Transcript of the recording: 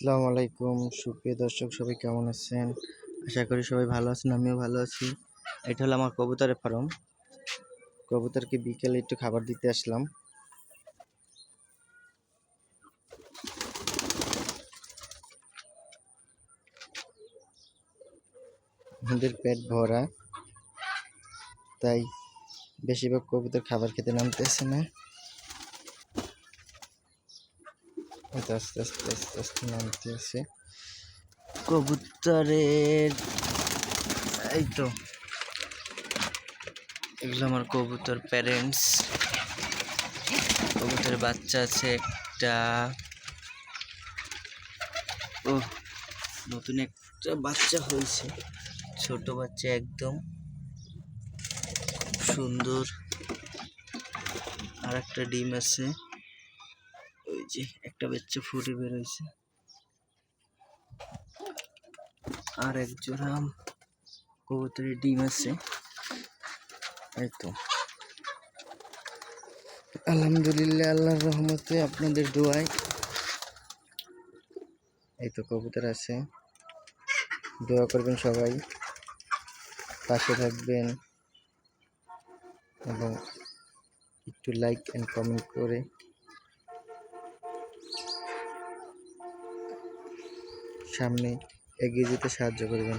আসসালামু আলাইকুম। সুপ্রিয় দর্শক, সবাই কেমন আছেন? আশা করি সবাই ভালো আছেন, আমিও ভালো আছি। এটা হলো আমার কবুতরের ফার্ম। কবুতরকে বিকেলে একটু খাবার দিতে আসলাম। ওদের পেট ভরা, তাই বেশিরভাগ কবুতর খাবার খেতে নামতেছে না। এই তো আস্তে আস্তে আস্তে আস্তে নামতেছে কবুতরের এই তো এগুলো আমার কবুতর প্যারেন্টস কবুতরের বাচ্চা আছে একটা ও নতুন একটা বাচ্চা হয়েছে ছোট বাচ্চা একদম সুন্দর আর একটা ডিম আছে ওই যে, একটা বাচ্চা ফুটে বেরোইছে। আর এক জোড়া কবুতরের ডিম আছে। এই তো। আলহামদুলিল্লাহ, আল্লাহর রহমতে আপনাদের দোয়ায় এই তো কবুতর আছে। দোয়া করবেন সবাই। পাশে থাকবেন এবং একটু লাইক অ্যান্ড কমেন্ট করে সামনে এগিয়ে যেতে সাহায্য করবেন।